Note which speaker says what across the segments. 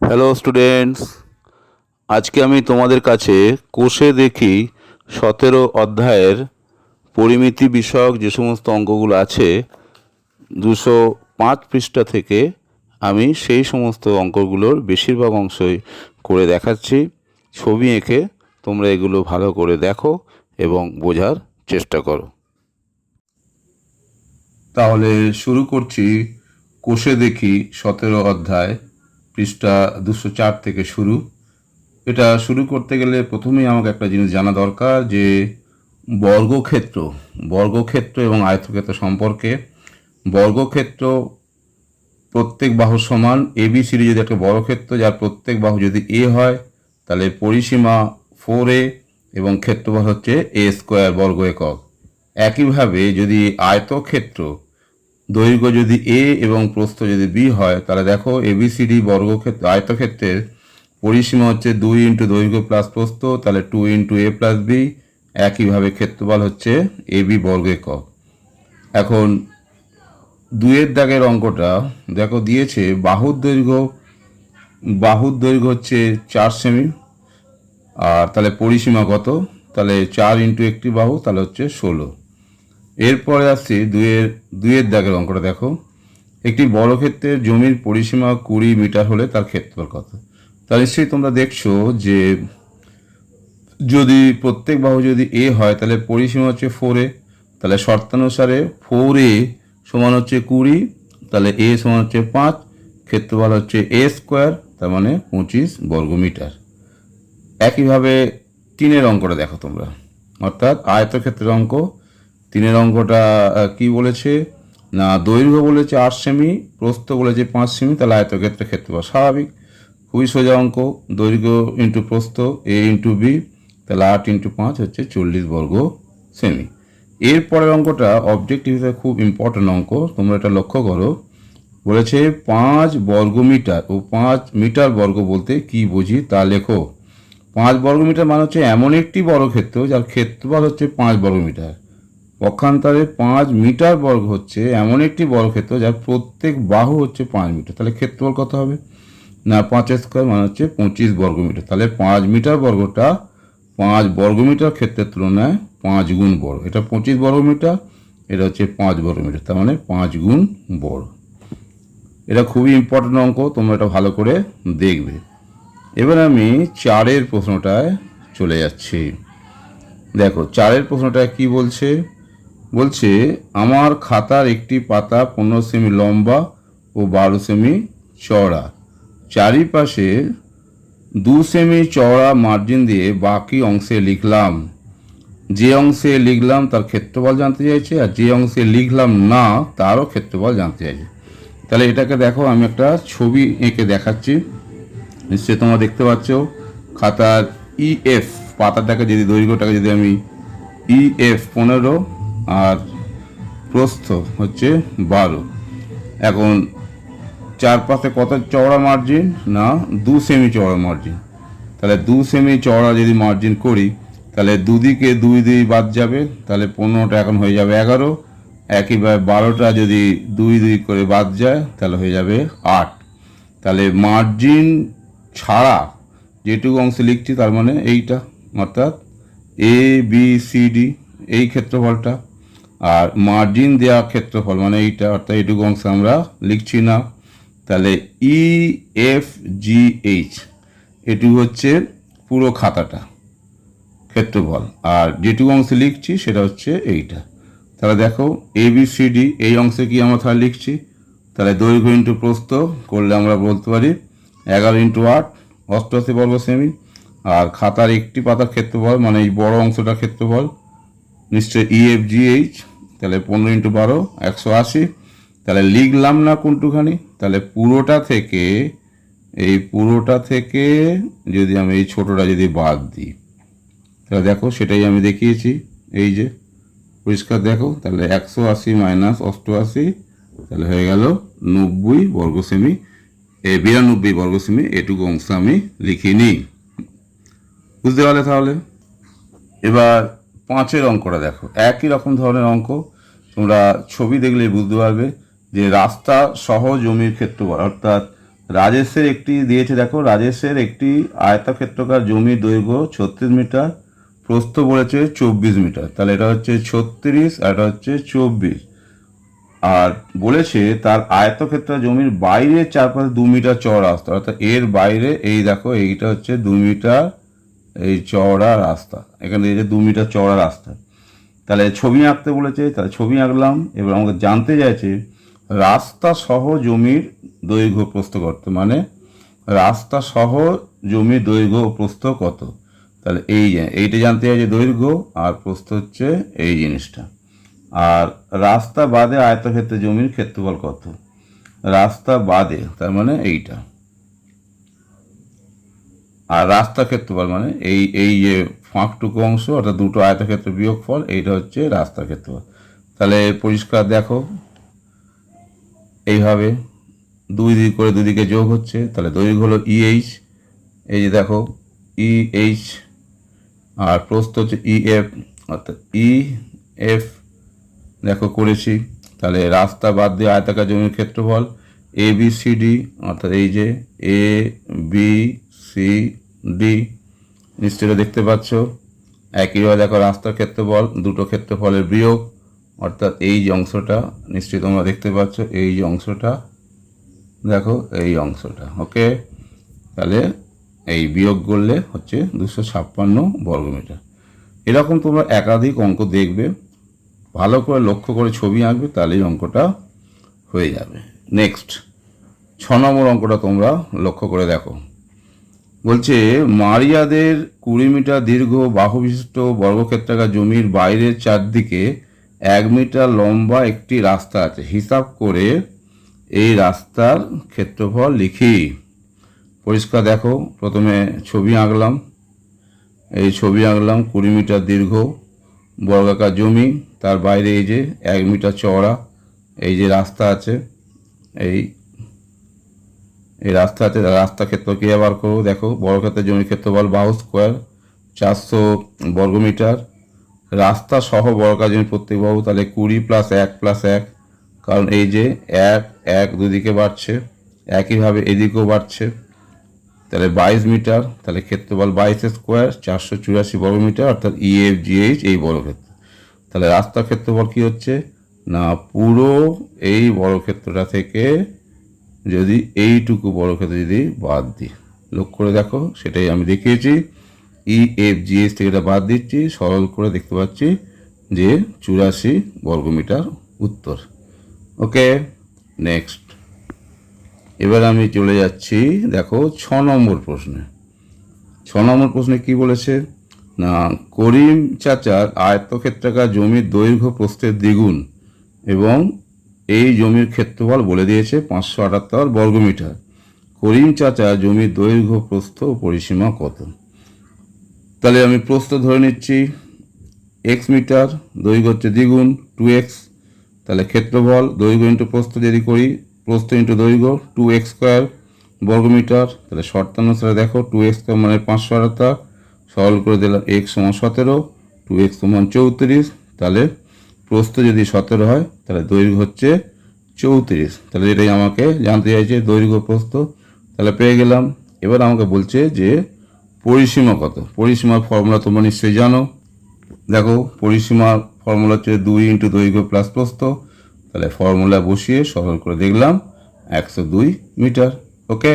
Speaker 1: Hello students আজকে আমি তোমাদের কাছে কোষে দেখি সতেরো অধ্যায়ের পরিমিতি বিষয়ক যে সমস্ত অঙ্কগুলো আছে, দুশো পাঁচ পৃষ্ঠা থেকে আমি সেই সমস্ত অঙ্কগুলোর বেশিরভাগ অংশই করে দেখাচ্ছি। ছবি এঁকে তোমরা এগুলো ভালো করে দেখো এবং বোঝার চেষ্টা করো। তাহলে শুরু করছি কোষে দেখি সতেরো অধ্যায় পৃষ্ঠা দুশো চার থেকে শুরু। এটা শুরু করতে গেলে প্রথমেই আমাকে একটা জিনিস জানা দরকার যে বর্গক্ষেত্র বর্গক্ষেত্র এবং আয়তক্ষেত্র সম্পর্কে। বর্গক্ষেত্র প্রত্যেক বাহু সমান এবিসিডি যদি একটা বর্গক্ষেত্র যার প্রত্যেক বাহু যদি এ হয়, তাহলে পরিসীমা ফোর এ এবং ক্ষেত্রফল হচ্ছে এ স্কোয়ার বর্গ একক। একইভাবে যদি আয়তক্ষেত্র দৈর্ঘ্য যদি এ এবং প্রস্থ যদি বি হয়, তাহলে দেখো এবিসিডি বর্গক্ষেত্র আয়তক্ষেত্রের পরিসীমা হচ্ছে দুই ইন্টু দৈর্ঘ্য প্লাস প্রস্থ, তাহলে two into A plus B একইভাবে ক্ষেত্রফল হচ্ছে এ বি বর্গ একক। এখন দুয়ের দাগের অঙ্কটা দেখো দিয়েছে বাহুর দৈর্ঘ্য বাহুর দৈর্ঘ্য হচ্ছে চার সেমি, আর তাহলে পরিসীমা কত? তাহলে চার ইন্টু একটি বাহু, তাহলে হচ্ছে ষোলো। এরপরে আসছি দুয়ের দুয়ের দাগের অঙ্কটা দেখো। একটি বড় ক্ষেত্রের জমির পরিসীমা কুড়ি মিটার হলে তার ক্ষেত্রফল কত? তাহলে নিশ্চয়ই তোমরা দেখছ যে যদি প্রত্যেক বাহু যদি এ হয়, তাহলে পরিসীমা হচ্ছে ফোর এ। তাহলে শর্তানুসারে ফোর এ সমান হচ্ছে কুড়ি, তাহলে এ সমান হচ্ছে পাঁচ, ক্ষেত্রফল হচ্ছে এ স্কোয়ার তার মানে পঁচিশ বর্গমিটার একইভাবে তিনের অঙ্কটা দেখো তোমরা। অর্থাৎ আয়তক্ষেত্রের অঙ্ক তিনের অঙ্কটা কি বলেছে? না, দৈর্ঘ্য বলেছে আট সেমি, প্রস্থ বলেছে পাঁচ সেমি, তাহলে আয়তক্ষেত্রের ক্ষেত্রফল স্বাভাবিক। খুবই সোজা অঙ্ক, দৈর্ঘ্য ইন্টু প্রস্থ, এ ইন্টু বি, তাহলে আট ইন্টু পাঁচ হচ্ছে চল্লিশ বর্গ সেমি। এরপরের অঙ্কটা অবজেক্টিভ খুব ইম্পর্টেন্ট অঙ্ক, তোমরা এটা লক্ষ্য করো। বলেছে পাঁচ বর্গ মিটার ও পাঁচ মিটার বর্গ বলতে কি বুঝি তা লেখো। পাঁচ বর্গ মিটার মানে হচ্ছে এমন একটি বর্গক্ষেত্র যার ক্ষেত্রফল হচ্ছে পাঁচ বর্গ মিটার পক্ষান্তরে পাঁচ মিটার বর্গ হচ্ছে এমন একটি বর্গক্ষেত্র যার প্রত্যেক বাহু হচ্ছে পাঁচ মিটার। তাহলে ক্ষেত্রফল কত হবে? না, পাঁচ স্কোয়ার মানে হচ্ছে পঁচিশ বর্গ মিটার তাহলে পাঁচ মিটার বর্গটা পাঁচ বর্গ মিটার ক্ষেত্রের তুলনায় পাঁচ গুণ বড়। এটা পঁচিশ বর্গ মিটার এটা হচ্ছে পাঁচ বর্গ মিটার তার মানে পাঁচ গুণ বড়। এটা খুবই ইম্পর্টেন্ট অঙ্ক, তোমরা এটা ভালো করে দেখবে। এবার আমি চারের প্রশ্নটায় চলে যাচ্ছি। দেখো, চারের প্রশ্নটা কি বলছে? বলছে, আমার খাতার একটি পাতা পনেরো সেমি লম্বা ও বারো সেমি চওড়া। চারিপাশে দু সেমি চওড়া মার্জিন দিয়ে বাকি অংশে লিখলাম। যে অংশে লিখলাম তার ক্ষেত্রফল জানতে চাইছে, আর যে অংশে লিখলাম না তারও ক্ষেত্রফল জানতে চাইছে। তাহলে এটাকে দেখো, আমি একটা ছবি এঁকে দেখাচ্ছি। নিশ্চয়ই তোমরা দেখতে পাচ্ছ, খাতার ইএফ পাতাটাকে যদি দৈর্ঘ্যটাকে যদি আমি ইএফ পনেরো আর প্রস্থ হচ্ছে বারো। এখন চারপাশে কত চওড়া মার্জিন না, দু সেমি চওড়া মার্জিন তাহলে দু সেমি চওড়া যদি মার্জিন করি, তাহলে দুদিকে দুই দুই বাদ যাবে, তাহলে পনেরোটা এখন হয়ে যাবে এগারো। একইভাবে বারোটা যদি দুই দুই করে বাদ যায়, তাহলে হয়ে যাবে আট। তাহলে মার্জিন ছাড়া যেটুকু অংশ লিখছি, তার মানে এইটা, অর্থাৎ এ বি সি ডি এই ক্ষেত্রফলটা আর মার্জিন দেওয়া ক্ষেত্রফল মানে এইটা, অর্থাৎ এইটুকু অংশ আমরা লিখছি না। তাহলে ই এফ জি এইচ এটুকু হচ্ছে পুরো খাতাটা, ক্ষেত্রফল। আর যেটুকু অংশে লিখছি, সেটা হচ্ছে এইটা। তাহলে দেখো এ বি সি ডি এই অংশে কি আমরা তাহলে লিখছি? তাহলে দৈর্ঘ্য ইন্টু প্রস্থ করলে আমরা বলতে পারি এগারো ইন্টু আট, অষ্টআশি বর্গ সেমি। আর খাতার একটি পাতার ক্ষেত্রফল মানে এই বড় অংশটার ক্ষেত্রফল নিশ্চয় এইচ তাহলে পনেরো ইন্টু বারো, একশো আশি। তাহলে লিখলাম না কোনটুখানি? তাহলে পুরোটা থেকে, এই পুরোটা থেকে যদি আমি এই ছোটোটা যদি বাদ দিই, তাহলে দেখো সেটাই আমি দেখিয়েছি, এই যে, পরিষ্কার দেখো, তাহলে একশো আশি মাইনাস অষ্টআশি, তাহলে হয়ে গেল নব্বই বর্গ সেমি এ বিরানব্বই বর্গ সেমি এটুকু অংশ আমি লিখিনি। বুঝতে পারলে তাহলে? এবার পাঁচের অঙ্কটা দেখো। একই রকম ধরনের অঙ্ক। তোমরা ছবি দেখলে বুঝতে পারবে যে রাস্তা সহ জমির ক্ষেত্রফল। অর্থাৎ রাজেশের একটি দিয়েছে দেখো রাজেশের একটি আয়তক্ষেত্রকার জমির দৈর্ঘ্য ছত্রিশ মিটার, প্রস্থ বলেছে চব্বিশ মিটার। তাহলে এটা হচ্ছে ছত্রিশ আর এটা হচ্ছে চব্বিশ। আর বলেছে তার আয়তক্ষেত্র জমির বাইরে চারপাশে দু মিটার চওড়া রাস্তা। অর্থাৎ এর বাইরে এই দেখো, এইটা হচ্ছে দু মিটার এই চওড়া রাস্তা। এখানে এই যে দু মিটার চওড়া রাস্তা। তাহলে ছবি আঁকতে বলেছে, তাহলে ছবি আঁকলাম। এবার আমাকে জানতে চাইছে, রাস্তা সহ জমির দৈর্ঘ্য প্রস্থ করতে মানে রাস্তা সহ জমির দৈর্ঘ্য প্রস্থ কত? তাহলে এই এইটা জানতে চাইছে দৈর্ঘ্য, আর প্রস্থ হচ্ছে এই জিনিসটা। আর রাস্তা বাদে আয়তক্ষেত্রে জমির ক্ষেত্রফল কত? রাস্তা বাদে, তার মানে এইটা। আর রাস্তা ক্ষেত্রফল মানে এই এই যে ফাঁকটুকু অংশ, অর্থাৎ দুটো আয়তক্ষেত্র বিয়োগফল, এইটা হচ্ছে রাস্তা ক্ষেত্রফল। তাহলে পরিষ্কার দেখো। এইভাবে দুই দিক করে দুদিকে যোগ হচ্ছে, তাহলে দৈর্ঘ্য হলো ইএইচ এই যে দেখো ইএইচ আর প্রস্থ হচ্ছে ইএফ অর্থাৎ ই এফ দেখো করেছি। তাহলে রাস্তা বাদ দিয়ে আয়তাকার জমির ক্ষেত্রফল এ বি সি ডি অর্থাৎ এই যে এ বি সি ডি নিশ্চয়ই দেখতে পাচ্ছ। একইভাবে দেখো রাস্তার ক্ষেত্রফল, দুটো ক্ষেত্রফলের বিয়োগ, অর্থাৎ এই যে অংশটা, নিশ্চয়ই তোমরা দেখতে পাচ্ছ, এই যে অংশটা, দেখো এই অংশটা, ওকে? তাহলে এই বিয়োগ করলে হচ্ছে দুশো ছাপ্পান্ন বর্গমিটার। এরকম তোমরা একাধিক অঙ্ক দেখবে, ভালো করে লক্ষ্য করে ছবি আঁকবে তাহলেই অঙ্কটা হয়ে যাবে। নেক্সট ছ নম্বর অঙ্কটা তোমরা লক্ষ্য করে দেখো। বলছে, মারিয়াদের কুড়ি মিটার দীর্ঘ বাহুবিশিষ্ট বর্গক্ষেত্রাকার জমির বাইরের চারদিকে এক মিটার লম্বা একটি রাস্তা আছে। হিসাব করে এই রাস্তার ক্ষেত্রফল লিখি। পরিষ্কার দেখো, প্রথমে ছবি আঁকলাম। এই ছবি আঁকলাম কুড়ি মিটার দীর্ঘ বর্গাকার জমি, তার বাইরে এই যে এক মিটার চওড়া, এই যে রাস্তা আছে, এই এই রাস্তা আছে রাস্তা ক্ষেত্র কে বার করব দেখো, বড় ক্ষেত্রে জমির ক্ষেত্রফল বাহু স্কোয়ার চারশো বর্গমিটার। রাস্তা সহ বর্গাকার জমি প্রত্যেক বাহু, তাহলে কুড়ি প্লাস এক প্লাস এক, কারণ এই যে এক এক দুদিকে বাড়ছে, একইভাবে এদিকেও বাড়ছে। তাহলে বাইশ মিটার, তাহলে ক্ষেত্রফল বাইশ স্কোয়ার চারশো চুরাশি বর্গমিটার, অর্থাৎ E ইএফ জিএইচ এই বর্গক্ষেত্র তাহলে রাস্তার ক্ষেত্রফল কি হচ্ছে? না, পুরো এই বর্গক্ষেত্রটা থেকে যদি এইটুকু বর্গক্ষেত্র যদি বাদ দিই। লক্ষ্য করে দেখো, সেটাই আমি দেখিয়েছি। ই এফ জিএস থেকে এটা বাদ দিচ্ছি, সরল করে দেখতে পাচ্ছি যে চুরাশি বর্গমিটার উত্তর। ওকে নেক্সট এবার আমি চলে যাচ্ছি, দেখো, ছ নম্বর প্রশ্নে। ছ নম্বর প্রশ্নে কি বলেছে? না, করিম চাচার আয়ত্তক্ষেত্রাকার জমির দৈর্ঘ্য প্রস্থের দ্বিগুণ এবং এই জমির ক্ষেত্রফল বলে দিয়েছে পাঁচশো আটাত্তর বর্গমিটার করিম চাচা, জমির দৈর্ঘ্য, প্রস্থ ও পরিসীমা কত? তাহলে আমি প্রস্থ ধরে নিচ্ছি। এক্স মিটার, দৈর্ঘ্য হচ্ছে দ্বিগুণ টু এক্স তাহলে ক্ষেত্রফল, দৈর্ঘ্য ইন্টু প্রস্থ যদি করি, প্রস্থ ইন্টু দৈর্ঘ্য টু এক্স স্কোয়ার বর্গমিটার তাহলে শর্তানুসারে দেখো টু এক্স স্কোয়ার মানে পাঁচশো আটাত্তর। সরল করে দিলাম এক্স সমান সতেরো টু এক্স সমান চৌত্রিশ। তাহলে প্রস্থ যদি সতেরো হয়, তাহলে দৈর্ঘ্য হচ্ছে চৌত্রিশ। তাহলে এটাই আমাকে জানতে চাইছে, দৈর্ঘ্য প্রস্থ, তাহলে পেয়ে গেলাম। এবার আমাকে বলছে যে পরিসীমা কত? পরিসীমার ফর্মুলা তোমরা নিশ্চয়ই জানো। দেখো পরিসীমার ফর্মুলা হচ্ছে দুই ইন্টু দৈর্ঘ্য প্লাস প্রস্থ। তাহলে ফর্মুলা বসিয়ে সরল করে দেখলাম, একশো দুই মিটার। ওকে?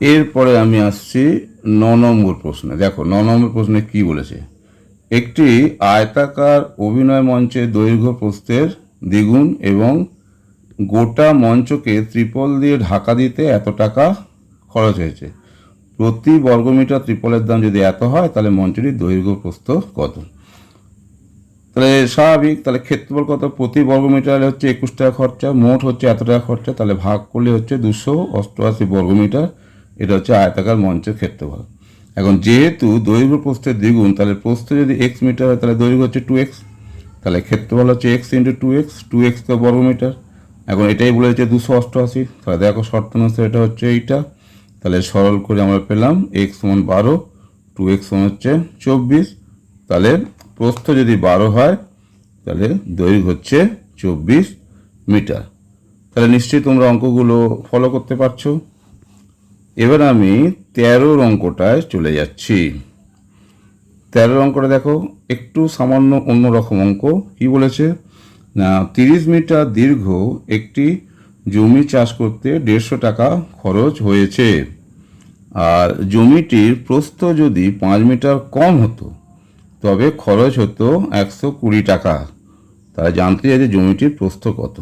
Speaker 1: এরপরে আমি আসছি ন নম্বর প্রশ্নে। দেখো, ন নম্বর প্রশ্নে কি বলেছে? একটি আয়তাকার অভিনয় মঞ্চের দৈর্ঘ্য প্রস্থের দ্বিগুণ এবং গোটা মঞ্চকে ত্রিপল দিয়ে ঢাকা দিতে এত টাকা খরচ হয়েছে। প্রতি বর্গমিটার ত্রিপলের দাম যদি এত হয়, তাহলে মঞ্চটির দৈর্ঘ্য প্রস্থ কত? তাহলে স্বাভাবিক, তাহলে ক্ষেত্রফল কত? প্রতি বর্গমিটারে হচ্ছে একুশ টাকা খরচা, মোট হচ্ছে এত টাকা খরচা, তাহলে ভাগ করলে হচ্ছে দুশো অষ্টআশি বর্গমিটার। এটা হচ্ছে আয়তাকার মঞ্চের ক্ষেত্রফল। এখন যেহেতু দৈর্ঘ্য প্রস্থের দ্বিগুণ, তাহলে প্রস্থ যদি এক্স মিটার হয়, তাহলে দৈর্ঘ্য হচ্ছে টু এক্স তাহলে ক্ষেত্রফল হচ্ছে X into two X two X তো বর্গ মিটার। এখন এটাই বলে হচ্ছে দুশো অষ্টআশি, তাহলে দেখো শর্ত অনুসারে এটা হচ্ছে এইটা। তাহলে সরল করে আমরা পেলাম এক্স সমান বারো টু এক্স সমান হচ্ছে চব্বিশ। তাহলে প্রস্থ যদি বারো হয়, তাহলে দৈর্ঘ্য হচ্ছে চব্বিশ মিটার। তাহলে নিশ্চয়ই তোমরা অঙ্কগুলো ফলো করতে পারছ। এবার আমি তেরোর অঙ্কটায় চলে যাচ্ছি। তেরোর অঙ্কটা দেখো, একটু সামান্য অন্যরকম অঙ্ক। কি বলেছে? না, তিরিশ মিটার দীর্ঘ একটি জমি চাষ করতে দেড়শো টাকা খরচ হয়েছে। আর জমিটির প্রস্থ যদি পাঁচ মিটার কম হতো, তবে খরচ হতো একশো কুড়ি টাকা। তারা জানতে চাই যে জমিটির প্রস্থ কত।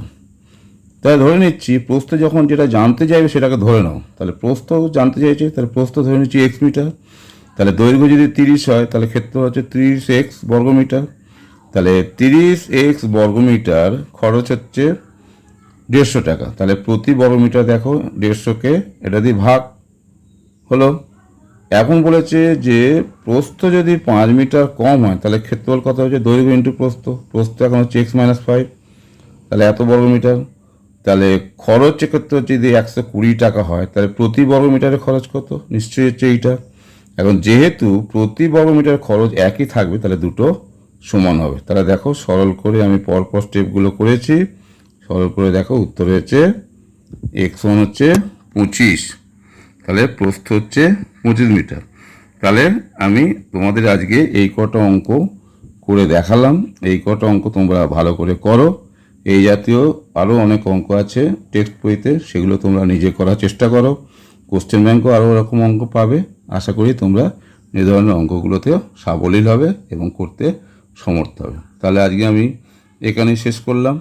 Speaker 1: তাই ধরে নিচ্ছি, প্রস্থ যখন যেটা জানতে চাইবে সেটাকে ধরে নাও। তাহলে প্রস্থ জানতে চাইছে, তাহলে প্রস্থ ধরে নিচ্ছি এক্স মিটার তাহলে দৈর্ঘ্য যদি তিরিশ হয়, তাহলে ক্ষেত্র হচ্ছে তিরিশ এক্স বর্গমিটার। তাহলে তিরিশ এক্স বর্গমিটার খরচ হচ্ছে দেড়শো টাকা। তাহলে প্রতি বর্গমিটার দেখো, দেড়শোকে এটা দিয়ে ভাগ হলো। এখন বলেছে যে প্রস্থ যদি পাঁচ মিটার কম হয়, তাহলে ক্ষেত্রফল কত হচ্ছে? দৈর্ঘ্য ইন্টু প্রস্থ। প্রস্থ এখন হচ্ছে এক্স মাইনাস ফাইভ তাহলে এত বর্গমিটার। তাহলে খরচ ক্ষেত্রে হচ্ছে যদি একশো কুড়ি টাকা হয়, তাহলে প্রতি বর্গমিটারে খরচ কত? নিশ্চয়ই হচ্ছে এইটা। এখন যেহেতু প্রতি বর্গ মিটার খরচ একই থাকবে, তাহলে দুটো সমান হবে। তাহলে দেখো, সরল করে আমি পরপর স্টেপগুলো করেছি। সরল করে দেখো, উত্তর হয়েছে এক্স ওয়ান হচ্ছে পঁচিশ। তাহলে প্রস্থ হচ্ছে পঁচিশ মিটার। তাহলে আমি তোমাদের আজকে এই কটা অঙ্ক করে দেখালাম। এই কটা অঙ্ক তোমরা ভালো করে করো। এই জাতীয় আরও অনেক অঙ্ক আছে টেক্সট বইতে, সেগুলো তোমরা নিজে করার চেষ্টা করো। কোশ্চেন ব্যাঙ্কও আরও ওরকম অঙ্ক পাবে। আশা করি তোমরা এ ধরনের অঙ্কগুলোতেও সাবলীল হবে এবং করতে সমর্থ হবে। তাহলে আজকে আমি এখানেই শেষ করলাম।